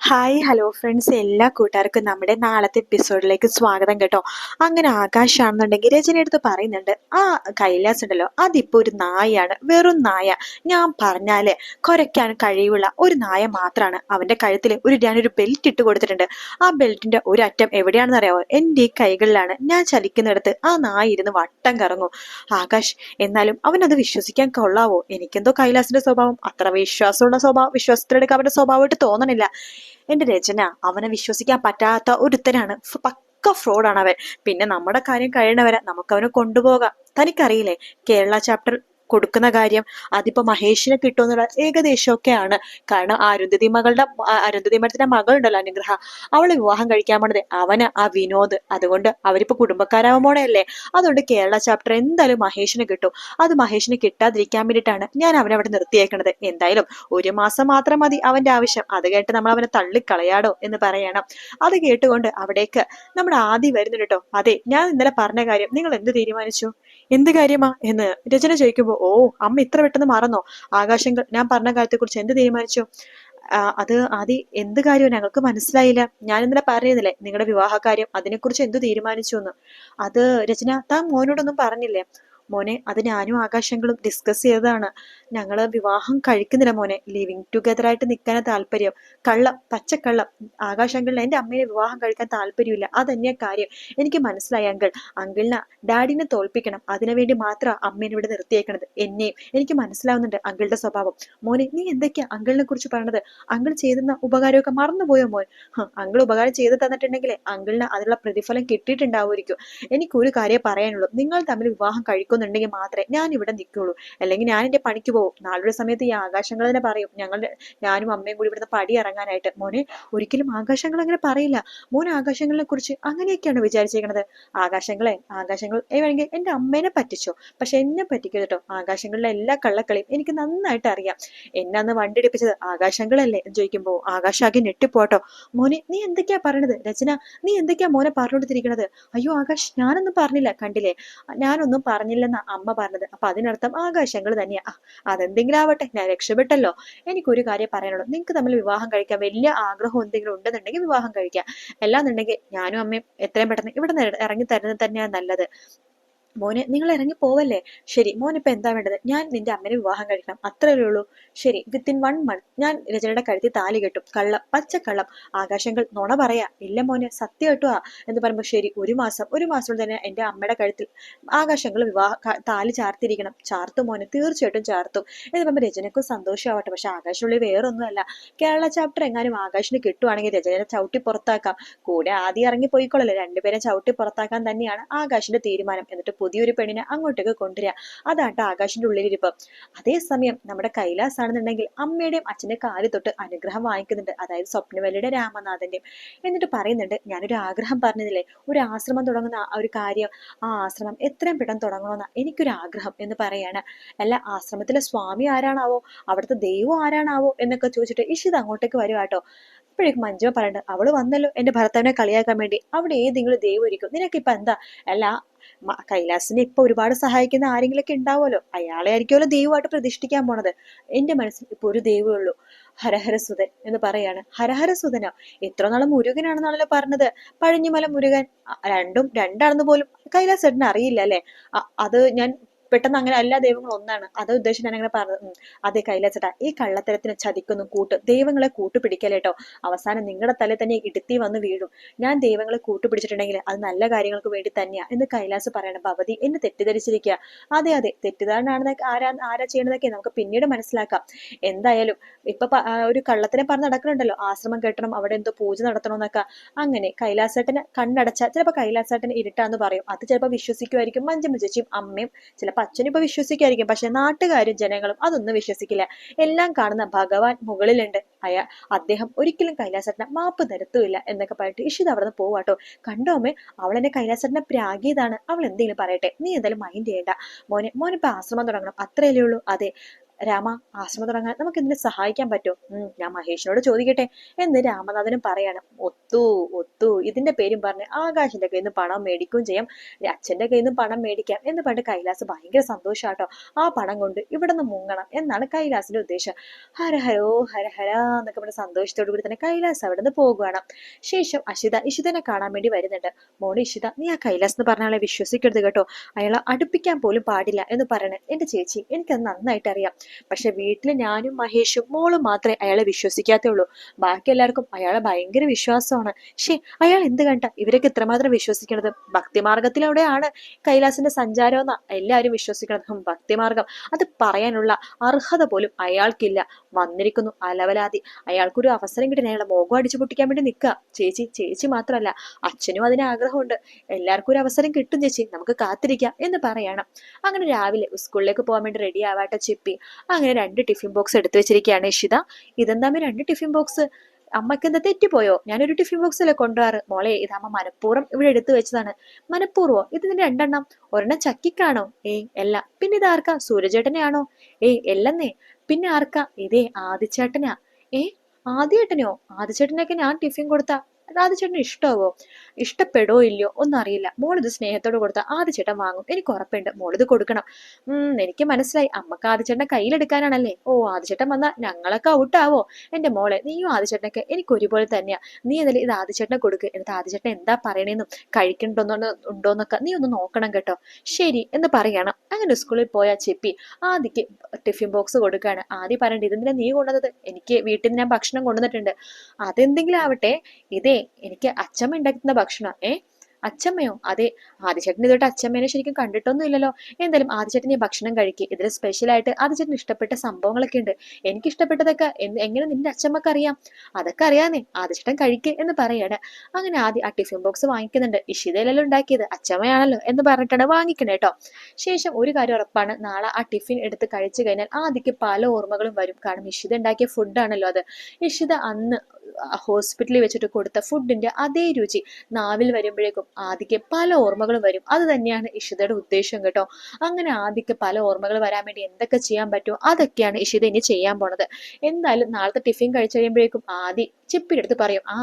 Hi hello friends എല്ലാ കൂട്ടുകാർക്കും നമ്മുടെ നാളത്തെ എപ്പിസോഡിലേക്ക് സ്വാഗതം കേട്ടോ. അങ്ങനെ ആകാശാണെന്നുണ്ടെങ്കിൽ രചന എടുത്ത് പറയുന്നുണ്ട് ആ കൈലാസ് ഉണ്ടല്ലോ അതിപ്പോൾ ഒരു നായയാണ് വെറും നായ. ഞാൻ പറഞ്ഞാൽ കുരയ്ക്കാൻ കഴിവുള്ള ഒരു നായ മാത്രമാണ് അവന്റെ കഴുത്തിൽ ഒരു ഞാനൊരു ബെൽറ്റ് ഇട്ട് കൊടുത്തിട്ടുണ്ട്. ആ ബെൽറ്റിന്റെ ഒരു അറ്റം എവിടെയാണെന്ന് അറിയാമോ എന്റെ ഈ കൈകളിലാണ്. ഞാൻ ചലിക്കുന്നിടത്ത് ആ നായ ഇരുന്ന് വട്ടം കറങ്ങും. ആകാശ് എന്നാലും അവനത് വിശ്വസിക്കാൻ കൊള്ളാവോ? എനിക്കെന്തോ കൈലാസിന്റെ സ്വഭാവം. അത്ര വിശ്വാസമുള്ള സ്വഭാവം വിശ്വാസത്തിലെടുക്കാൻ അവന്റെ സ്വഭാവമായിട്ട് തോന്നണില്ല. എന്റെ രചന അവനെ വിശ്വസിക്കാൻ പറ്റാത്ത ഒരുത്തനാണ്. പക്ക ഫ്രോഡാണ് അവൻ. പിന്നെ നമ്മുടെ കാര്യം കഴിയണവരെ നമുക്ക് അവനെ കൊണ്ടുപോകാം. തനിക്കറിയില്ലേ? കേരള ചാപ്റ്റർ കൊടുക്കുന്ന കാര്യം അതിപ്പോ മഹേഷിനെ കിട്ടുമെന്നുള്ള ഏകദേശമൊക്കെയാണ്. കാരണം അരുന്ധതി മകളുടെ അരുന്ധതി മഠത്തിന്റെ മകളുണ്ടല്ലോ അനുഗ്രഹ. അവളെ വിവാഹം കഴിക്കാൻ പോണത് അവന് ആ വിനോദ്. അതുകൊണ്ട് അവരിപ്പോ കുടുംബക്കാരാവാൻ പോണല്ലേ അതുകൊണ്ട് കേരള ചാപ്റ്റർ എന്തായാലും മഹേഷിന് കിട്ടും. അത് മഹേഷിന് കിട്ടാതിരിക്കാൻ വേണ്ടിയിട്ടാണ് ഞാൻ അവനെ അവിടെ നിർത്തിയേക്കണത്. എന്തായാലും ഒരു മാസം മാത്രം മതി അവന്റെ ആവശ്യം. അത് കേട്ട് നമ്മൾ അവനെ തള്ളിക്കളയാടോ എന്ന് പറയണം. അത് കേട്ടുകൊണ്ട് അവിടേക്ക് നമ്മുടെ ആദ്യം വരുന്നുണ്ട് കേട്ടോ. അതെ ഞാൻ ഇന്നലെ പറഞ്ഞ കാര്യം. നിങ്ങൾ എന്ത് തീരുമാനിച്ചു? എന്ത് കാര്യമാ എന്ന് രചന ചോദിക്കുമ്പോൾ ഓ അമ്മ ഇത്ര പെട്ടെന്ന് മറന്നോ? ആകാശങ്ങൾ ഞാൻ പറഞ്ഞ കാര്യത്തെക്കുറിച്ച് എന്ത് തീരുമാനിച്ചു? അത് ആദി എന്ത് കാര്യവും ഞങ്ങൾക്ക് മനസ്സിലായില്ല. ഞാൻ ഇന്നലെ പറഞ്ഞിരുന്നില്ലേ നിങ്ങളുടെ വിവാഹ കാര്യം അതിനെക്കുറിച്ച് എന്ത് തീരുമാനിച്ചു എന്ന്? അത് രചന താൻ മോനോടൊന്നും പറഞ്ഞില്ലേ? മോനെ അത് ഞാനും ആകാശങ്ങളും ഡിസ്കസ് ചെയ്തതാണ്. ഞങ്ങൾ വിവാഹം കഴിക്കുന്നില്ല മോനെ. ലിവിങ് ടുഗദർ ആയിട്ട് നിൽക്കാനാണ് താല്പര്യം. കള്ളം പച്ചക്കള്ളം. ആകാശങ്ങളിൽ എന്റെ അമ്മയെ വിവാഹം കഴിക്കാൻ താല്പര്യമില്ല. അതന്നെയാ കാര്യം. എനിക്ക് മനസ്സിലായി അങ്കിൾ. അങ്കിളിനെ ഡാഡിനെ തോൽപ്പിക്കണം. അതിനുവേണ്ടി മാത്രം അമ്മേനെ ഇവിടെ നിർത്തിയേക്കണത്. എന്നെയും. എനിക്ക് മനസ്സിലാവുന്നുണ്ട് അങ്കിളുടെ സ്വഭാവം. മോനെ നീ എന്തൊക്കെയാ അങ്കിളിനെ കുറിച്ച് പറയണത്? അങ്കിൾ ചെയ്തുന്ന ഉപകാരമൊക്കെ മറന്നുപോയോ മോൻ? അങ്കിൾ ഉപകാരം ചെയ്ത് തന്നിട്ടുണ്ടെങ്കിലേ അങ്കിളിന് അതിനുള്ള പ്രതിഫലം കിട്ടിയിട്ടുണ്ടാവുമായിരിക്കും. എനിക്കൊരു കാര്യം പറയാനുള്ളൂ. നിങ്ങൾ തമ്മിൽ വിവാഹം കഴിക്കുന്നുണ്ടെങ്കിൽ മാത്രമേ ഞാൻ ഇവിടെ നിൽക്കുള്ളൂ. അല്ലെങ്കിൽ ഞാൻ എന്റെ പണിക്ക് പോകും. നാളൊരു സമയത്ത് ഈ ആകാശങ്ങൾ തന്നെ പറയും. ഞങ്ങളുടെ ഞാനും അമ്മയും കൂടി ഇവിടുന്ന് പടി ഇറങ്ങാനായിട്ട്. മോനെ ഒരിക്കലും ആകാശങ്ങൾ അങ്ങനെ പറയില്ല. മോൻ ആകാശങ്ങളെ കുറിച്ച് അങ്ങനെയൊക്കെയാണ് വിചാരിച്ചേക്കണത് ആകാശങ്ങളെ ആകാശങ്ങൾ വേണമെങ്കിൽ എന്റെ അമ്മേനെ പറ്റിച്ചോ? പക്ഷെ എന്നെ പറ്റിക്കരുത് കേട്ടോ. ആകാശങ്ങളിലെ എല്ലാ കള്ളക്കളിയും എനിക്ക് നന്നായിട്ട് അറിയാം. എന്നെ അന്ന് വണ്ടി ഇടിപ്പിച്ചത് ആകാശങ്ങളല്ലേ എന്ന് ചോദിക്കുമ്പോൾ ആകാശാകെ ഞെട്ടിപ്പോട്ടോ മോനെ നീ എന്തൊക്കെയാ പറയണത്? രചന നീ എന്തൊക്കെയാ മോനെ പറഞ്ഞുകൊടുത്തിരിക്കണത്? അയ്യോ ആകാശ് ഞാനൊന്നും പറഞ്ഞില്ല. കണ്ടില്ലേ? ഞാനൊന്നും പറഞ്ഞില്ലെന്നാ അമ്മ പറഞ്ഞത്. അപ്പൊ അതിനർത്ഥം ആകാശങ്ങൾ തന്നെയാ. അതെന്തെങ്കിലും ആവട്ടെ ഞാൻ രക്ഷപ്പെട്ടല്ലോ. എനിക്കൊരു കാര്യം പറയാനുള്ളൂ. നിങ്ങൾക്ക് തമ്മിൽ വിവാഹം കഴിക്കാൻ വലിയ ആഗ്രഹം എന്തെങ്കിലും ഉണ്ടെന്നുണ്ടെങ്കിൽ വിവാഹം കഴിക്കാം. അല്ലാന്നുണ്ടെങ്കിൽ ഞാനും അമ്മയും എത്രയും പെട്ടെന്ന് ഇവിടെ ഇറങ്ങി തരുന്നത് തന്നെയാണ് നല്ലത്. മോനെ നിങ്ങൾ ഇറങ്ങി പോവല്ലേ? ശരി മോൻ ഇപ്പൊ എന്താ വേണ്ടത്? ഞാൻ നിന്റെ അമ്മനെ വിവാഹം കഴിക്കണം. അത്രയേ ഉള്ളൂ. ശരി വിത്തിൻ വൺ മന്ത് ഞാൻ രചനയുടെ കഴുത്തി താലി കെട്ടും. കള്ളം പച്ചക്കള്ളം ആകാശങ്ങൾ നുണ പറയാ. ഇല്ല മോനെ സത്യം കേട്ടുവാ എന്ന് പറയുമ്പോൾ ശരി ഒരു മാസം ഒരു മാസം തന്നെ എന്റെ അമ്മയുടെ കഴുത്തിൽ ആകാശങ്ങൾ വിവാഹ താലി ചാർത്തിരിക്കണം. ചാർത്തു മോനെ തീർച്ചയായിട്ടും ചാർത്തും എന്ന് പറയുമ്പോൾ രചനക്കും സന്തോഷമാവട്ടെ. പക്ഷെ ആകാശുള്ളിൽ വേറൊന്നുമല്ല. കേരള ചാപ്റ്റർ എങ്ങാനും ആകാശിന് കിട്ടുവാണെങ്കിൽ രചനയെ ചവിട്ടി പുറത്താക്കാം. കൂടെ ആദ്യം ഇറങ്ങി പോയിക്കൊള്ളല്ലേ രണ്ടുപേരെ ചവിട്ടി പുറത്താക്കാൻ തന്നെയാണ് ആകാശിന്റെ തീരുമാനം. എന്നിട്ട് പുതിയൊരു പെണ്ണിനെ അങ്ങോട്ടേക്ക് കൊണ്ടുവരിക. അതാട്ടോ ആകാശിന്റെ ഉള്ളിലിരിപ്പ്. അതേസമയം നമ്മുടെ കൈലാസ് ആണെന്നുണ്ടെങ്കിൽ അമ്മയുടെയും അച്ഛന്റെ കാൽ തൊട്ട് അനുഗ്രഹം വാങ്ങിക്കുന്നുണ്ട്. അതായത് സ്വപ്നവല്ലിയുടെ രാമനാഥന്റെയും. എന്നിട്ട് പറയുന്നുണ്ട് ഞാനൊരു ആഗ്രഹം പറഞ്ഞതില്ലേ? ഒരു ആശ്രമം തുടങ്ങുന്ന ആ ഒരു കാര്യം. ആ ആശ്രമം എത്രയും പെട്ടെന്ന് തുടങ്ങണമെന്ന എനിക്കൊരു ആഗ്രഹം എന്ന് പറയാണ്. അല്ല ആശ്രമത്തിലെ സ്വാമി ആരാണാവോ? അവിടുത്തെ ദൈവം ആരാണാവോ? എന്നൊക്കെ ചോദിച്ചിട്ട് ഇഷിത് അങ്ങോട്ടേക്ക് വരുവാട്ടോ അപ്പോഴേക്കും മഞ്ജുവ പറയണ്ട് അവൾ വന്നല്ലോ എന്റെ ഭർത്താവിനെ കളിയാക്കാൻ വേണ്ടി. അവിടെ ഏതെങ്കിലും ദൈവം ഇരിക്കും. നിനക്കിപ്പോ എന്താ? അല്ല കൈലാസിനെ ഇപ്പൊ ഒരുപാട് സഹായിക്കുന്ന ആരെങ്കിലൊക്കെ ഉണ്ടാവുമല്ലോ? അയാളെ ആയിരിക്കുമല്ലോ ദൈവമായിട്ട് പ്രതിഷ്ഠിക്കാൻ പോണത്. എന്റെ മനസ്സിൽ ഇപ്പൊ ഒരു ദൈവമേ ഉള്ളൂ. ഹരഹരസുതൻ എന്ന് പറയാണ്. ഹരഹരസുതനോ എത്ര നാളെ മുരുകനാണെന്നാണല്ലോ പറഞ്ഞത്. പഴഞ്ഞിമല മുരുകൻ. രണ്ടും രണ്ടാണെന്ന് പോലും കൈലാസ് ചേട്ടന് അറിയില്ല അല്ലെ? അത് ഞാൻ പെട്ടെന്ന് അങ്ങനെ എല്ലാ ദൈവങ്ങളും ഒന്നാണ്. അത് ഉദ്ദേശിച്ച് ഞാൻ അങ്ങനെ പറഞ്ഞു. അതെ കൈലാസേട്ടാ ഈ കള്ളത്തരത്തിന് ചതിക്കുന്നു കൂട്ട് ദൈവങ്ങളെ കൂട്ടുപിടിക്കലേട്ടോ അവസാനം നിങ്ങളുടെ തല തന്നെ ഇടുത്തി വന്ന് വീഴും. ഞാൻ ദൈവങ്ങളെ കൂട്ടുപിടിച്ചിട്ടുണ്ടെങ്കിൽ അത് നല്ല കാര്യങ്ങൾക്ക് വേണ്ടി തന്നെയാ എന്ന് കൈലാസ് പറയണം. ഭവതി എന്നെ തെറ്റിദ്ധരിച്ചിരിക്കുക അതെ അതെ തെറ്റിദ്ധാരണാണെന്നൊക്കെ ആരാ ആരാ ചെയ്യണതൊക്കെ നമുക്ക് പിന്നീട് മനസ്സിലാക്കാം. എന്തായാലും ഇപ്പൊ ഒരു കള്ളത്തിനെ പറഞ്ഞ് നടക്കുന്നുണ്ടല്ലോ ആശ്രമം കെട്ടണം അവിടെ എന്തോ പൂജ നടത്തണമെന്നൊക്കെ അങ്ങനെ കൈലാസേട്ടന് കണ്ണടച്ച ചിലപ്പോ കൈലാസേട്ടന് ഇരുട്ടാന്ന് പറയും. അത് ചിലപ്പോ വിശ്വസിക്കുമായിരിക്കും മഞ്ചമ്മ ചേച്ചിയും അമ്മയും ചിലപ്പോ അച്ഛനും അച്ഛനിപ്പോ വിശ്വസിക്കായിരിക്കും. പക്ഷെ നാട്ടുകാരും ജനങ്ങളും അതൊന്നും വിശ്വസിക്കില്ല. എല്ലാം കാണുന്ന ഭഗവാൻ മുകളിലുണ്ട്. അയാ അദ്ദേഹം ഒരിക്കലും കൈലാസേട്ടനെ മാപ്പ് നിരത്തുമില്ല എന്നൊക്കെ പറഞ്ഞിട്ട് ഇഷിത അവിടെ പോവാട്ടോ. കണ്ടോമേ അവൾ എന്നെ കൈലാസേട്ടനെ പ്രാഗിയതാണ് അവൾ എന്തെങ്കിലും പറയട്ടെ. നീ എന്തായാലും മൈൻഡ് ചെയ്യണ്ട. മോനെ മോനിപ്പോ ആശ്രമം തുടങ്ങണം. അത്രയല്ലേ ഉള്ളൂ. അതെ രാമ ആശ്രമം തുടങ്ങാൻ നമുക്ക് ഇതിനെ സഹായിക്കാൻ പറ്റുമോ ഞാൻ മഹേഷിനോട് ചോദിക്കട്ടെ. എന്ന് രാമനാഥനും പറയാണ്. ഒത്തു ഒത്തു ഇതിന്റെ പേരും പറഞ്ഞ് ആകാശിന്റെ കയ്യിൽ നിന്ന് പണം മേടിക്കുകയും ചെയ്യാം. അച്ഛന്റെ കയ്യിൽ നിന്ന് പണം മേടിക്കാം എന്ന് പറഞ്ഞ് കൈലാസ് ഭയങ്കര സന്തോഷാട്ടോ. ആ പണം കൊണ്ട് ഇവിടെ നിന്ന് മുങ്ങണം എന്നാണ് കൈലാസിന്റെ ഉദ്ദേശം. ഹര ഹരോ ഹര ഹര എന്നൊക്കെ പറഞ്ഞ സന്തോഷത്തോടു കൂടി തന്നെ കൈലാസ് അവിടെ നിന്ന് പോകുകയാണ് ശേഷം അഷിത ഇഷിതനെ കാണാൻ വേണ്ടി വരുന്നുണ്ട്. മോണി ഇഷിത നീ ആ കൈലാസ് എന്ന് പറഞ്ഞ ആളെ വിശ്വസിക്കരുത് കേട്ടോ. അയാളെ അടുപ്പിക്കാൻ പോലും പാടില്ല എന്ന് പറയണേ. എന്റെ ചേച്ചി എനിക്കത് നന്നായിട്ട് അറിയാം പക്ഷെ വീട്ടിൽ ഞാനും മഹേഷും മോളും മാത്രമേ അയാളെ വിശ്വസിക്കാത്തുള്ളൂ. ബാക്കി എല്ലാവർക്കും അയാളെ ഭയങ്കര വിശ്വാസമാണ്. ശേ അയാൾ എന്ത് കണ്ട? ഇവരൊക്കെ ഇത്രമാത്രം വിശ്വസിക്കണത് ഭക്തിമാർഗത്തിലൂടെയാണ്. കൈലാസിന്റെ സഞ്ചാരം എന്നാ എല്ലാവരും വിശ്വസിക്കണത്. ഭക്തിമാർഗം. അത് പറയാനുള്ള അർഹത പോലും അയാൾക്കില്ല. വന്നിരിക്കുന്നു അലവലാതി. അയാൾക്കൊരു അവസരം കിട്ടി അയാളെ മോഹം അടിച്ചു പൊട്ടിക്കാൻ വേണ്ടി നിൽക്കുക. ചേച്ചി ചേച്ചി മാത്രമല്ല അച്ഛനും അതിന് ആഗ്രഹമുണ്ട്. എല്ലാവർക്കും ഒരു അവസരം കിട്ടും ചേച്ചി. നമുക്ക് കാത്തിരിക്കാം എന്ന് പറയണം. അങ്ങനെ രാവിലെ സ്കൂളിലേക്ക് പോകാൻ വേണ്ടി റെഡി ആവാട്ടെ ചിപ്പി. അങ്ങനെ രണ്ട് ടിഫിൻ ബോക്സ് എടുത്തു വെച്ചിരിക്കുകയാണ് ഇഷിത. ഇതെന്താ രണ്ട് ടിഫിൻ ബോക്സ്? അമ്മയ്ക്ക് എന്താ തെറ്റിപ്പോയോ? ഞാനൊരു ടിഫിൻ ബോക്സിലെ കൊണ്ടുപോകാറ് മോളെ ഇത് അമ്മ മനഃപൂർവം ഇവിടെ എടുത്തു വെച്ചതാണ്. മനഃപൂർവം ഇതിന്റെ രണ്ടെണ്ണം. ഒരെണ്ണം ചക്കിക്കാണോ? ഏയ് അല്ല. പിന്നെ ഇത് ആർക്കാ? സൂര്യചേട്ടനെയാണോ ഏയ് എല്ലെന്നേ പിന്നെ ആർക്കാ? ഇതേ ആദിച്ചേട്ടനാ. ഏ ആദ്യേട്ടനെയോ? ആദിച്ചേട്ടനൊക്കെ ഞാൻ ടിഫിൻ കൊടുത്ത. ആദിച്ചേട്ടന് ഇഷ്ടമാവോ ഇഷ്ടപ്പെടോ ഇല്ലയോ? ഒന്നും അറിയില്ല മോളിത് സ്നേഹത്തോട് കൊടുത്ത ആദ്യചേട്ടൻ വാങ്ങും. എനിക്ക് ഉറപ്പുണ്ട്. മോളിത് കൊടുക്കണം. എനിക്ക് മനസ്സിലായി. അമ്മയ്ക്ക് ആദ്യചേട്ടനെ കയ്യിലെടുക്കാനാണല്ലേ? ഓ ആദ്യചേട്ടൻ വന്നാൽ ഞങ്ങളൊക്കെ ഔട്ടാവോ? എന്റെ മോളെ നീയും ആദ്യചേട്ടനൊക്കെ എനിക്ക് ഒരുപോലെ തന്നെയാ. നീ എന്നാലും ഇത് ആദ്യചേട്ടനെ കൊടുക്ക്. എന്നിട്ട് ആദ്യചേട്ടൻ എന്താ പറയണേന്നും കഴിക്കണ്ടോന്നോ ഉണ്ടോന്നൊക്കെ നീ ഒന്ന് നോക്കണം കേട്ടോ. ശരി എന്ന് പറയണം. അങ്ങനെ സ്കൂളിൽ പോയ ചെപ്പി ആദ്യക്ക് ടിഫിൻ ബോക്സ് കൊടുക്കുകയാണ് ആദ്യം പറയണ്ട ഇതെന്തിനാ നീ കൊണ്ടുവന്നത്? എനിക്ക് വീട്ടിൽ നിന്ന് ഞാൻ ഭക്ഷണം കൊണ്ടുവന്നിട്ടുണ്ട്. അതെന്തെങ്കിലും ആവട്ടെ. ഇതേ എനിക്ക് അച്ഛമ്മ ഉണ്ടാക്കുന്ന ഭക്ഷണം. ഏ? അച്ഛമ്മയോ അതെ. ആദിചേട്ടൻ ഇതോട്ട് അച്ഛമ്മേനെ ശരിക്കും കണ്ടിട്ടൊന്നും ഇല്ലല്ലോ എന്തായാലും ആദിചേട്ടൻ ഈ ഭക്ഷണം കഴിക്കുക ഇതിൽ സ്പെഷ്യലായിട്ട് ആദിചേട്ടൻ ഇഷ്ടപ്പെട്ട സംഭവങ്ങളൊക്കെ ഉണ്ട്. എനിക്ക് ഇഷ്ടപ്പെട്ടതൊക്കെ എങ്ങനെ നിന്റെ അച്ഛമ്മക്ക് അറിയാം? അതൊക്കെ അറിയാന്നേ. ആദിച്ചേട്ടൻ കഴിക്കുക എന്ന് പറയാണ്. അങ്ങനെ ആദ്യം ആ ടിഫിൻ ബോക്സ് വാങ്ങിക്കുന്നുണ്ട്. ഇഷിതയിലല്ലോ ഉണ്ടാക്കിയത്. അച്ഛമ്മയാണല്ലോ എന്ന് പറഞ്ഞിട്ടാണ് വാങ്ങിക്കണേ കേട്ടോ ശേഷം ഒരു കാര്യം ഉറപ്പാണ്. നാളെ ആ ടിഫിൻ എടുത്ത് കഴിച്ചു കഴിഞ്ഞാൽ ആദ്യക്ക് പല ഓർമ്മകളും വരും. കാരണം ഇഷിത ഉണ്ടാക്കിയ ഫുഡാണല്ലോ അത്. ഇഷിത അന്ന് ഹോസ്പിറ്റലിൽ വെച്ചിട്ട് കൊടുത്ത ഫുഡിന്റെ അതേ രുചി. നാവിൽ വരുമ്പോഴേക്കും ആദിക്ക് പല ഓർമ്മകളും വരും. അത് തന്നെയാണ് ഇഷിതയുടെ ഉദ്ദേശം കേട്ടോ. അങ്ങനെ ആദിക്ക് പല ഓർമ്മകൾ വരാൻ വേണ്ടി എന്തൊക്കെ ചെയ്യാൻ പറ്റുമോ അതൊക്കെയാണ് ഇഷിത ഇനി ചെയ്യാൻ പോണത്. എന്തായാലും നാളത്തെ ടിഫിൻ കഴിച്ചു കഴിയുമ്പോഴേക്കും ആദ്യം ചിപ്പിയുടെ പറയും ആ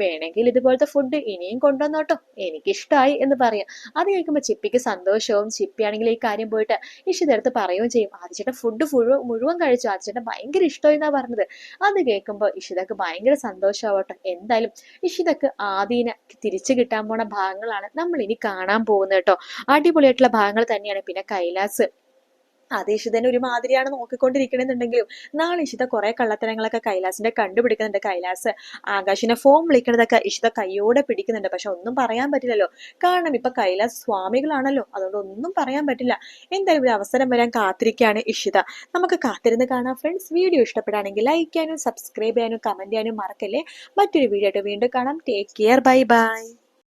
വേണമെങ്കിൽ ഇതുപോലത്തെ ഫുഡ് ഇനിയും കൊണ്ടുവന്നോട്ടോ എനിക്കിഷ്ടമായി എന്ന് പറയും. അത് കേൾക്കുമ്പോൾ ചിപ്പിക്ക് സന്തോഷവും ചിപ്പിയാണെങ്കിൽ ഈ കാര്യം പോയിട്ട് ഇഷിയുടെ അടുത്ത് പറയുകയും ചെയ്യും. ആദ്യച്ചേട്ടൻ ഫുഡ് മുഴുവൻ മുഴുവൻ കഴിച്ചു. ആദ്യച്ചേട്ടൻ ഭയങ്കര ഇഷ്ടമായി എന്നാ പറഞ്ഞത്. അത് കേൾക്കുമ്പോൾ ഇഷിതക്ക് ഭയങ്കര സന്തോഷമാവട്ടെ. എന്തായാലും ഇഷിതക്ക് ആദീന തിരിച്ചു കിട്ടാൻ പോണ ഭാഗങ്ങളാണ് നമ്മൾ ഇനി കാണാൻ പോകുന്നത് കേട്ടോ. അടിപൊളിയായിട്ടുള്ള ഭാഗങ്ങൾ തന്നെയാണ്. പിന്നെ കൈലാസ് അത് ഇഷിതനെ ഒരു മാതിരിയാണ് നോക്കിക്കൊണ്ടിരിക്കണമെന്നുണ്ടെങ്കിലും നാളെ ഇഷിത കുറെ കള്ളത്തരങ്ങളൊക്കെ കൈലാസിന്റെ കണ്ടുപിടിക്കുന്നുണ്ട്. കൈലാസ് ആകാശിനെ ഫോം വിളിക്കണതൊക്കെ ഇഷിത കൈയോടെ പിടിക്കുന്നുണ്ട്. പക്ഷെ ഒന്നും പറയാൻ പറ്റില്ലല്ലോ. കാരണം ഇപ്പൊ കൈലാസ് സ്വാമികളാണല്ലോ. അതുകൊണ്ട് ഒന്നും പറയാൻ പറ്റില്ല. എന്തായാലും ഒരു അവസരം വരാൻ കാത്തിരിക്കുകയാണ് ഇഷിത നമുക്ക് കാത്തിരുന്ന് കാണാം ഫ്രണ്ട്സ് വീഡിയോ ഇഷ്ടപ്പെടുകയാണെങ്കിൽ ലൈക്ക് ചെയ്യാനും സബ്സ്ക്രൈബ് ചെയ്യാനും കമന്റ് ചെയ്യാനും മറക്കല്ലേ. മറ്റൊരു വീഡിയോ ആയിട്ട് വീണ്ടും കാണാം. Take care bye bye